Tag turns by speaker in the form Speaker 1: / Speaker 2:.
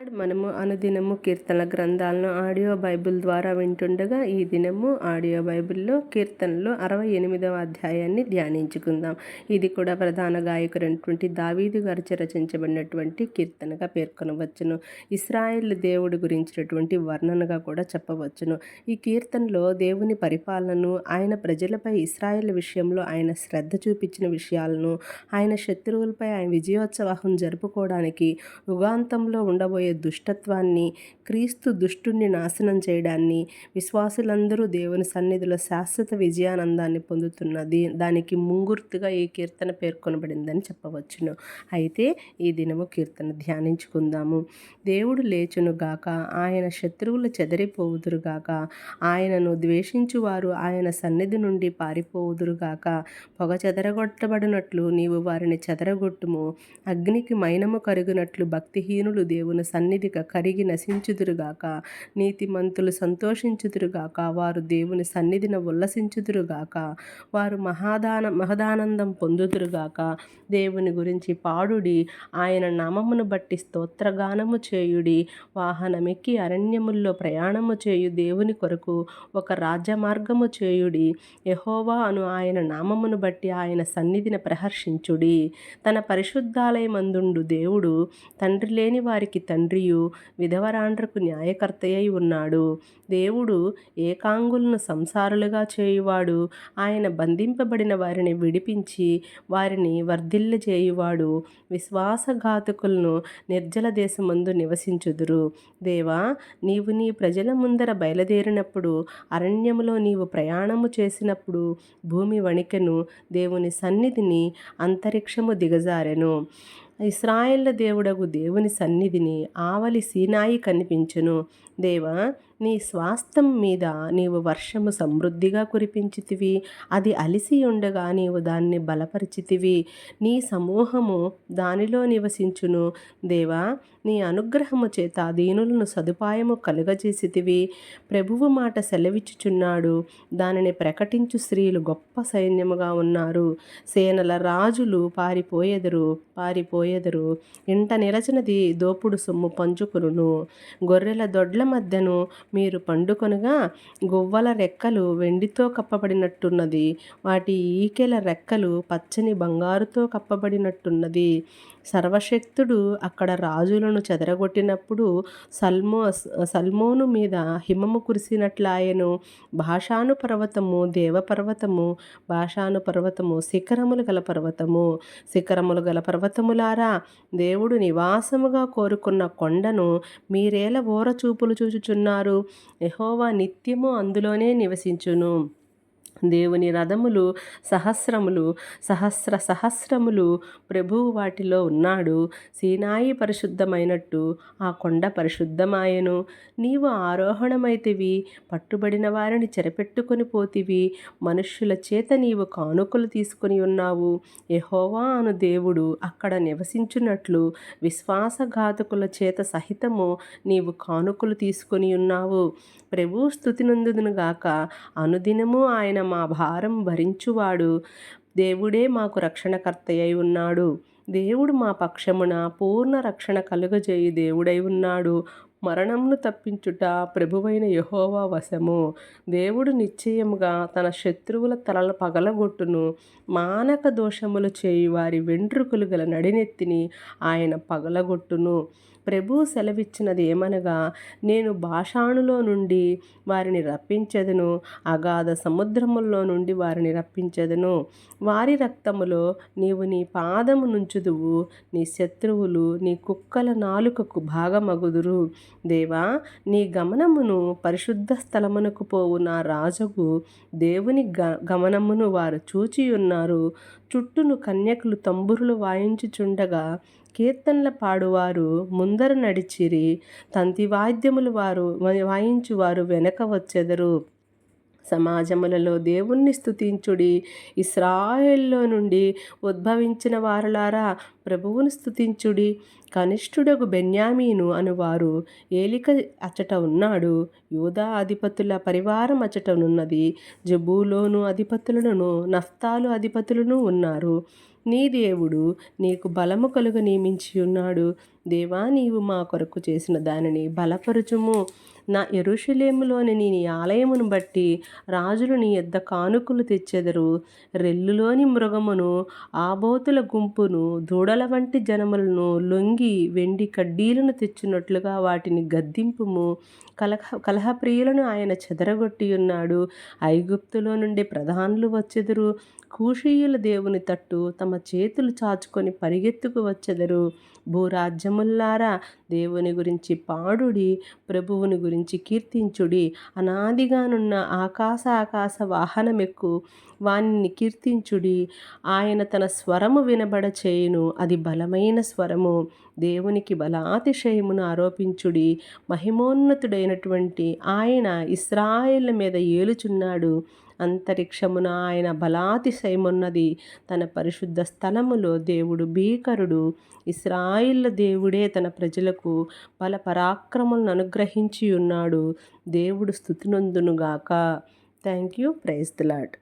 Speaker 1: మనము అనుదినము కీర్తనల గ్రంథాలను ఆడియో బైబిల్ ద్వారా వింటుండగా ఈ దినము ఆడియో బైబిల్లో కీర్తనలు అరవై ఎనిమిదవ అధ్యాయాన్ని ధ్యానించుకుందాం. ఇది కూడా ప్రధాన గాయకుడైనటువంటి దావీదు గారిచే రచించబడినటువంటి కీర్తనగా పేర్కొనవచ్చును. ఇస్రాయేల్ దేవుడి గురించినటువంటి వర్ణనగా కూడా చెప్పవచ్చును. ఈ కీర్తనలో దేవుని పరిపాలనను ఆయన ప్రజలపై ఇస్రాయేల్ విషయంలో ఆయన శ్రద్ధ చూపించిన విషయాలను ఆయన శత్రువులపై ఆయన విజయోత్సవాహం జరుపుకోవడానికి యుగాంతంలో ఉండబోయే దుష్టత్వాన్ని క్రీస్తు దుష్టుణ్ణి నాశనం చేయడాన్ని విశ్వాసులందరూ దేవుని సన్నిధిలో శాశ్వత విజయానందాన్ని పొందుతున్నది దానికి ముంగుర్తుగా ఈ కీర్తన పేర్కొనబడిందని చెప్పవచ్చును. అయితే ఈ దినము కీర్తన ధ్యానించుకుందాము. దేవుడు లేచును గాక ఆయన శత్రువులు చెదరిపోవుదురుగాక ఆయనను ద్వేషించువారు ఆయన సన్నిధి నుండి పారిపోవుదురుగాక పొగ చెదరగొట్టబడినట్లు నీవు వారిని చెదరగొట్టుము. అగ్నికి మైనము కరుగునట్లు భక్తిహీనులు దేవుని సన్నిధిగా కరిగి నశించుదురుగాక. నీతిమంతులు సంతోషించుదురుగాక. వారు దేవుని సన్నిధిన ఉల్లసించుదురుగాక. వారు మహాదాన మహదానందం పొందుదురుగాక. దేవుని గురించి పాడుడి. ఆయన నామమును బట్టి స్తోత్రగానము చేయుడి. వాహనమెక్కి అరణ్యముల్లో ప్రయాణము చేయు దేవుని కొరకు ఒక రాజమార్గము చేయుడి. యహోవా అను ఆయన నామమును బట్టి ఆయన సన్నిధిని ప్రహర్షించుడి. తన పరిశుద్ధాలయమందుండు దేవుడు. తండ్రి లేని వారికి తండ్రి తండ్రియు విధవరాండ్రకు న్యాయకర్తయ్యై ఉన్నాడు. దేవుడు ఏకాంగులను సంసారులుగా చేయువాడు. ఆయన బంధింపబడిన వారిని విడిపించి వారిని వర్ధిల్ల చేయువాడు విశ్వాసఘాతకులను నిర్జల దేశమందు నివసించుదురు. దేవా నీవు నీ ప్రజల ముందర బయలుదేరినప్పుడు అరణ్యములో నీవు ప్రయాణము చేసినప్పుడు భూమి వణికెను. దేవుని సన్నిధిని అంతరిక్షము దిగజారెను. ఇస్రాయేళ్ళ దేవుడగు దేవుని సన్నిధిని ఆవలి సీనాయి కనిపించును. దేవా నీ స్వాస్థం మీద నీవు వర్షము సమృద్ధిగా కురిపించితివి. అది అలిసి ఉండగా నీవు దాన్ని బలపరిచితివి. నీ సమూహము దానిలో నివసించును. దేవా నీ అనుగ్రహము చేత దీనులను సదుపాయము కలుగజేసితివి. ప్రభువు మాట సెలవిచ్చుచున్నాడు. దానిని ప్రకటించు స్త్రీలు గొప్ప సైన్యముగా ఉన్నారు. సేనల రాజులు పారిపోయెదరు. పారిపోయెదరు. ఇంట నిలచినది దోపుడు సొమ్ము పంచుకును గొర్రెల దొడ్ల మధ్యను మీరు పండుకొనగా గువ్వల రెక్కలు వెండితో కప్పబడినట్టున్నది. వాటి ఈకెల రెక్కలు పచ్చని బంగారుతో కప్పబడినట్టున్నది. సర్వశక్తుడు అక్కడ రాజులను చెదరగొట్టినప్పుడు సల్మో సల్మోను మీద హిమము కురిసినట్లాయను. భాషాను పర్వతము దేవపర్వతము భాషాను పర్వతము శిఖరములు గల పర్వతము. శిఖరములు గల పర్వతములారా దేవుడు నివాసముగా కోరుకున్న కొండను మీరేల ఓర చూపులు చూచుచున్నారు. ఎహోవా నిత్యము అందులోనే నివసించును. దేవుని రథములు సహస్రములు సహస్ర సహస్రములు ప్రభువు వాటిలో ఉన్నాడు. సీనాయి పరిశుద్ధమైనట్టు ఆ కొండ పరిశుద్ధమాయను. నీవు ఆరోహణమైతివి పట్టుబడిన వారిని చెరపెట్టుకొని పోతివి. మనుష్యుల చేత నీవు కానుకలు తీసుకొని ఉన్నావు. ఎహోవా అను దేవుడు అక్కడ నివసించున్నట్లు విశ్వాసఘాతకుల చేత సహితము నీవు కానుకలు తీసుకొని ఉన్నావు. ప్రభు గాక అనుదినము ఆయన మా భారం భరించువాడు. దేవుడే మాకు రక్షణకర్త అయి ఉన్నాడు. దేవుడు మా పక్షమున పూర్ణ రక్షణ కలుగజేయి దేవుడై ఉన్నాడు. మరణంను తప్పించుట ప్రభువైన యహోవా వశము. దేవుడు నిశ్చయముగా తన శత్రువుల తలల పగలగొట్టును. మానక దోషములు చేయి వారి వెంట్రుకలు గల నడినెత్తిని ఆయన పగలగొట్టును. ప్రభు సెలవిచ్చినది ఏమనగా నేను భాషాణులో నుండి వారిని రప్పించదును అగాధ సముద్రముల్లో నుండి వారిని రప్పించదును. వారి రక్తములో నీవు నీ పాదము నుంచుదువు నీ శత్రువులు నీ కుక్కల నాలుకకు భాగమగుదురు. దేవా నీ గమనమును పరిశుద్ధ స్థలమునకు పోవు నా రాజుకు దేవుని గ గమనమును వారు చూచి ఉన్నారు చుట్టూను కన్యకులు తంబురులు వాయించుచుండగా కీర్తనల పాడువారు ముందర నడిచిరి తంతి వాయిద్యములు వారు వాయించువారు వెనక వచ్చెదరు. సమాజములలో దేవుణ్ణి స్థుతించుడి ఇస్రాయేల్లో నుండి ఉద్భవించిన వారులారా ప్రభువును స్థుతించుడి కనిష్ఠుడగు బెన్యామీను అనువారు. ఏలిక అచట ఉన్నాడు. యూదా అధిపతుల పరివారం అచటనున్నది జబూలోను అధిపతులను నఫ్తాలు అధిపతులను ఉన్నారు. నీ దేవుడు నీకు బలము కలుగ నియమించి ఉన్నాడు. దేవా నీవు మా కొరకు చేసిన దానిని బలపరుచుము. నా ఎరుషులేములోని నీ ఆలయమును బట్టి రాజులు నీ యొద్ద కానుకలు తెచ్చెదరు. రెల్లులోని మృగమును ఆబోతుల గుంపును దూడల వంటి జనములను లొంగి వెండి కడ్డీలను తెచ్చినట్లుగా వాటిని గద్దింపుము. కలహ కలహప్రియులను ఆయన చెదరగొట్టి ఉన్నాడు. ఐగుప్తులో నుండి ప్రధానులు వచ్చెదరు. కూషీయుల దేవుని తట్టు తమ చేతులు చాచుకొని పరిగెత్తుకు వచ్చెదరు. భూరాజ్యముల్లారా దేవుని గురించి పాడుడి ప్రభువుని గురించి కీర్తించుడి. అనాదిగానున్న ఆకాశ ఆకాశ వాహనమెక్కు వానిని కీర్తించుడి. ఆయన తన స్వరము వినబడ చేయును అది బలమైన స్వరము. దేవునికి బలాతిశయమును ఆరోపించుడి. మహిమోన్నతుడైనటువంటి ఆయన ఇస్రాయిల్ మీద ఏలుచున్నాడు. అంతరిక్షమున ఆయన బలాతిశయమున్నది. తన పరిశుద్ధ స్థలములో దేవుడు భీకరుడు. ఇస్రాయిల్ దేవుడే తన ప్రజలకు బల పరాక్రములను అనుగ్రహించి ఉన్నాడు దేవుడు స్థుతినందునుగాక. Thank you praise the lord